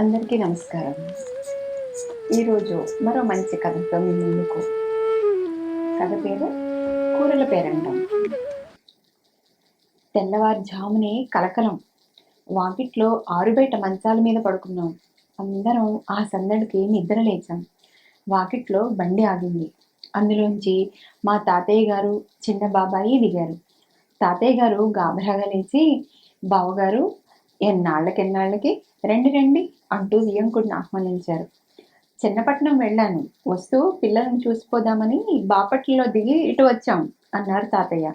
అందరికీ నమస్కారం. ఈరోజు మరో మంచి కథతో మీ ముందుకు. కథ పేరు కూరల పేరంటాం తెల్లవారుజామునే కలకలం. వాకిట్లో ఆరుబయట మంచాల మీద పడుకున్నాం. అందరం ఆ సందడికి నిద్ర లేచాం. వాకిట్లో బండి ఆగింది. అందులోంచి మా తాతయ్య గారు చిన్న బాబాయి దిగారు. తాతయ్య గారు గాబరాగా లేచి బావగారు ఎన్నాళ్ళకెన్నాళ్ళకి రండి రండి అంటూ వియంకుడిని ఆహ్వానించారు. చిన్నపట్నం వెళ్ళాను. వస్తూ పిల్లలను చూసిపోదామని బాపట్లలో దిగి ఇటు వచ్చాం అన్నారు తాతయ్య.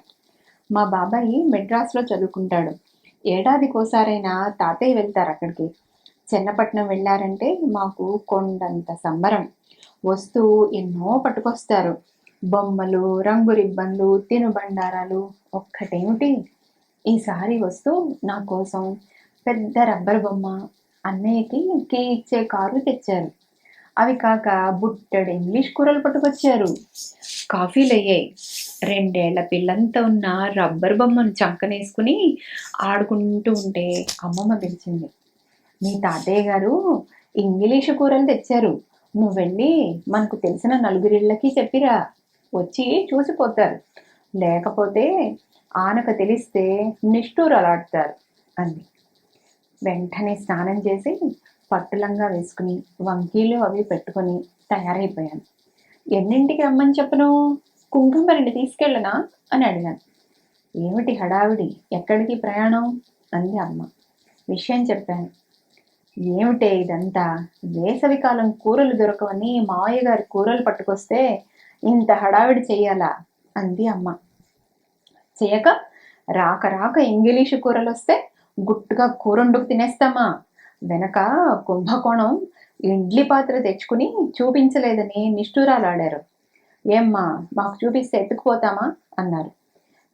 మా బాబాయి మెడ్రాస్లో చదువుకుంటాడు. ఏడాదికోసారైనా తాతయ్య వెళ్తారు అక్కడికి. చిన్నపట్నం వెళ్ళారంటే మాకు కొండంత సంబరం. వస్తూ ఎన్నో పట్టుకొస్తారు. బొమ్మలు రంగు రిబ్బన్లు తినుబండారాలు ఒక్కటేమిటి? ఈసారి వస్తూ నా కోసం పెద్ద రబ్బర్ బొమ్మ అన్నయ్యకి కే ఇచ్చే కారు తెచ్చారు. అవి కాక బుట్టడు ఇంగ్లీష్ కూరలు పట్టుకొచ్చారు. కాఫీలు అయ్యాయి రెండేళ్ళ పిల్లంతా ఉన్న రబ్బర్ బొమ్మను చంకనేసుకుని ఆడుకుంటూ ఉంటే అమ్మమ్మ పిలిచింది మీ తాతయ్య గారు ఇంగ్లీష్ కూరలు తెచ్చారు. నువ్వు వెళ్ళి మనకు తెలిసిన నలుగురిళ్ళకి చెప్పిరా. వచ్చి చూసిపోతారు. లేకపోతే ఆనక తెలిస్తే నిష్ఠూరలాడతారు అంది. వెంటనే స్నానం చేసి పట్టులంగా వేసుకుని వంకీలు అవి పెట్టుకొని తయారైపోయాను. ఎన్నింటికి రమ్మని చెప్పను? కుంకుమ రెండు తీసుకెళ్ళనా? అని అడిగాను. ఏమిటి హడావిడి? ఎక్కడికి ప్రయాణం? అంది అమ్మ. విషయం చెప్పాను. ఏమిటే ఇదంతా? వేసవికాలం కూరలు దొరకవని మావయ్య గారి కూరలు పట్టుకొస్తే ఇంత హడావిడి చెయ్యాలా? అంది అమ్మ. చేయక రాక రాక ఇంగ్లీషు కూరలు వస్తే గుట్టుగా కూరండుకు తినేస్తామా? వెనక కుంభకోణం ఇడ్లీ పాత్ర తెచ్చుకుని చూపించలేదని నిష్ఠూరాలాడారు. ఏమ్మా మాకు చూపిస్తే ఎత్తుకుపోతామా? అన్నారు.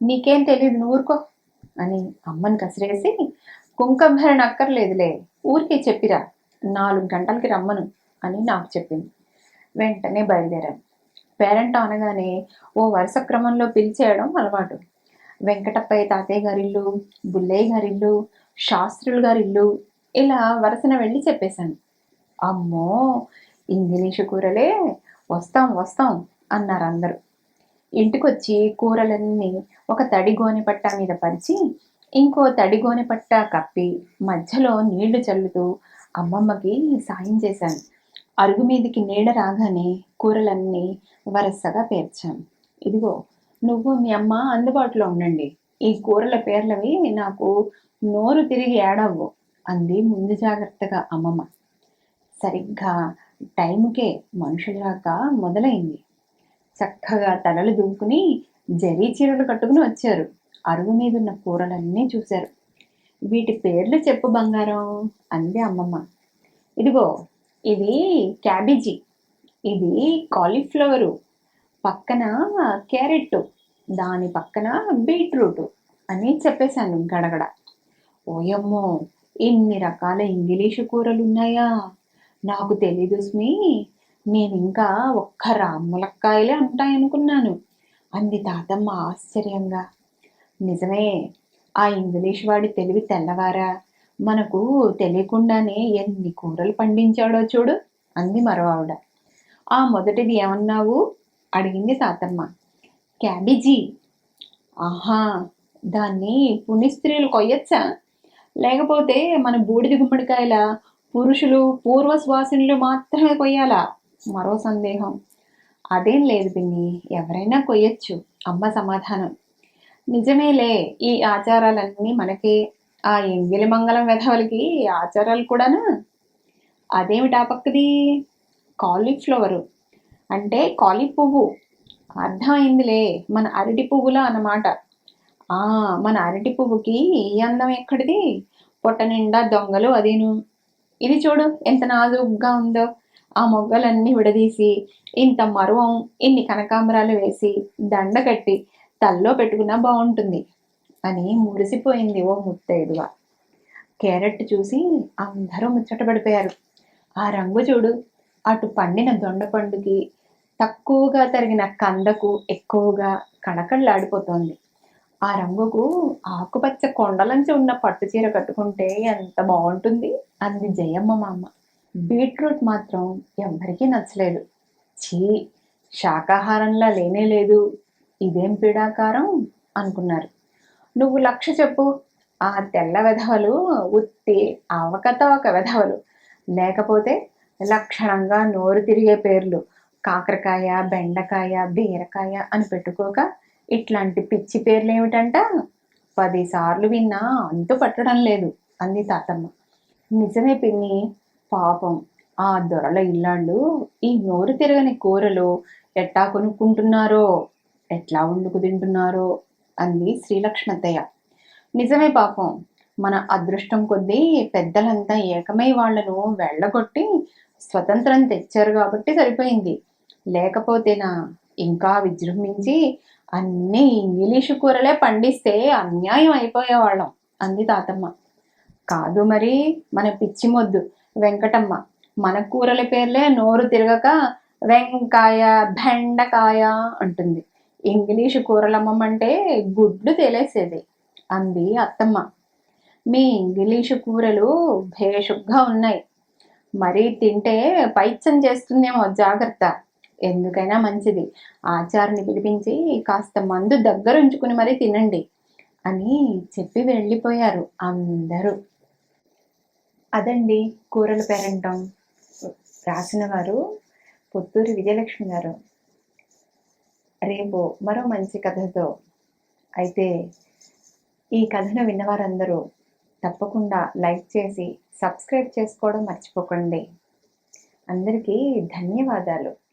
నీకేం తెలియదు నూరుకో అని అమ్మని కసిరేసి కుంకంభరణ అక్కర్లేదులే ఊరికే చెప్పిరా నాలుగు గంటలకి రమ్మను అని నాకు చెప్పింది. వెంటనే బయలుదేరాను. పేరెంట్ అనగానే ఓ వరుస క్రమంలో పిలిచేయడం అలవాటు. వెంకటప్పయ్య తాతయ్య గారిల్లు బుల్లయ్య గారిల్లు శాస్త్రులు గారిల్లు ఇలా వరుసన వెళ్ళి చెప్పేశాను. అమ్మో ఇంగ్లీషు కూరలే వస్తాం వస్తాం అన్నారు అందరూ. ఇంటికొచ్చి కూరలన్నీ ఒక తడి గోనె పట్ట మీద పరిచి ఇంకో తడి గోనె పట్ట కప్పి మధ్యలో నీళ్ళు చల్లుతూ అమ్మమ్మకి సాయం చేశాను. అరుగు మీదకి నీడ రాగానే కూరలన్నీ వరసగా పేర్చాను. ఇదిగో నువ్వు మీ అమ్మ అందుబాటులో ఉండండి. ఈ కూరల పేర్లవి నాకు నోరు తిరిగి ఏడవు అంది ముందు జాగ్రత్తగా అమ్మమ్మ. సరిగ్గా టైంకే మనుషులాక మొదలైంది. చక్కగా తలలు దుంకుని జరీ చీరలు కట్టుకుని వచ్చారు. అరుగు మీద ఉన్న కూరలన్నీ చూశారు. వీటి పేర్లు చెప్పు బంగారం అంది అమ్మమ్మ. ఇదిగో ఇది క్యాబేజీ. ఇది కాలీఫ్లవరు. పక్కన క్యారెట్ దాని పక్కన బీట్రూట్ అని చెప్పేశాను గడగడ ఓయమ్మో ఎన్ని రకాల ఇంగ్లీషు కూరలు ఉన్నాయా నాకు తెలీదు స్మి నేను ఇంకా ఒక్క రామ్ములక్కాయలే ఉంటాయనుకున్నాను. అంది తాతమ్మ ఆశ్చర్యంగా. నిజమే ఆ ఇంగ్లీష్ వాడి తెలివి తెల్లవారా? మనకు తెలియకుండానే ఎన్ని కూరలు పండించాడో చూడు అంది మరో ఆవిడ. ఆ మొదటిది ఏమన్నావు? అడిగింది తాతమ్మ. క్యాబేజీ? ఆహా దాన్ని పుణ్య స్త్రీలు కొయ్యొచ్చా? లేకపోతే మన బూడిద గుమ్మడికాయల పురుషులు పూర్వ శ్వాసనులు మాత్రమే కొయ్యాలా? మరో సందేహం. అదేం లేదు పిన్ని ఎవరైనా కొయ్యొచ్చు. అమ్మ సమాధానం. నిజమేలే ఈ ఆచారాలన్నీ మనకి. ఆ ఎంగిలి మంగళం వెధవలకి ఆచారాలు కూడానా? అదేమిటా పక్కది? కాలీఫ్లవరు అంటే కాలి పువ్వు అర్థమైందిలే. మన అరటి పువ్వులా అన్నమాట. ఆ మన అరటి పువ్వుకి ఈ అందం ఎక్కడిది? పొట్ట నిండా దొంగలు అదేను. ఇది చూడు ఎంత నాజుగ్గా ఉందో. ఆ మొగ్గలన్నీ విడదీసి ఇంత మరువం ఇన్ని కనకాంబరాలు వేసి దండ కట్టి తల్లో పెట్టుకున్నా బాగుంటుంది. అని మురిసిపోయింది ఓ ముత్తైదువ. క్యారెట్ చూసి అందరూ ముచ్చటపడిపోయారు ఆ రంగు చూడు అటు పండిన దొండ పండుకి తక్కువగా తరిగిన కందకు ఎక్కువగా కళకళలాడిపోతోంది ఆ రంగుకు ఆకుపచ్చ కొండలంచి ఉన్న పట్టు చీర కట్టుకుంటే ఎంత బాగుంటుంది? అంది జయమ్మ మామ. బీట్రూట్ మాత్రం ఎవ్వరికీ నచ్చలేదు. చీ శాకాహారంలా లేనే లేదు. ఇదేం పీడాకారం? అనుకున్నారు. నువ్వు లక్ష చెప్పు. ఆ తెల్ల వెధవలు ఉత్తి అవకతవక వెధవలు. లేకపోతే లక్షణంగా నోరు తిరిగే పేర్లు. కాకరకాయ బెండకాయ బీరకాయ అని పెట్టుకోక ఇట్లాంటి పిచ్చి పేర్లు ఏమిటంట? పదిసార్లు విన్నా అంటూ పట్టడం లేదు అంది తాతమ్మ. నిజమే పిన్ని పాపం. ఆ దొరల ఇల్లాళ్ళు ఈ నోరు తిరగని కూరలు ఎట్టా కొనుక్కుంటున్నారో ఎట్లా వండుకు తింటున్నారో అంది శ్రీలక్ష్మతయ్య నిజమే పాపం. మన అదృష్టం కొద్దీ పెద్దలంతా ఏకమై వాళ్ళను వెళ్ళగొట్టి స్వతంత్రం తెచ్చారు కాబట్టి సరిపోయింది. లేకపోతేనా ఇంకా విజృంభించి అన్ని ఇంగ్లీషు కూరలే పండిస్తే అన్యాయం అయిపోయేవాళ్ళం. అంది తాతమ్మ. కాదు మరి మన పిచ్చిమొద్దు వెంకటమ్మ. మన కూరల పేర్లే నోరు తిరగక వెంకాయ బెండకాయ అంటుంది. ఇంగ్లీషు కూరలమ్మమంటే గుడ్లు తేలేసేది అంది అత్తమ్మ. మీ ఇంగ్లీషు కూరలు భేషుగ్గా ఉన్నాయి. మరీ తింటే పైత్యం చేస్తుందేమో జాగ్రత్త ఎందుకైనా మంచిది. ఆచారిని పిలిపించి కాస్త మందు దగ్గర ఉంచుకుని మరీ తినండి అని చెప్పి వెళ్ళిపోయారు అందరూ. అదండి కూరలు పేరంటం రాసిన వారు పుత్తూరు విజయలక్ష్మి గారు. రేపు మరో మంచి కథతో. అయితే ఈ కథను విన్నవారందరూ తప్పకుండా లైక్ చేసి సబ్స్క్రైబ్ చేసుకోవడం మర్చిపోకండి. అందరికీ ధన్యవాదాలు.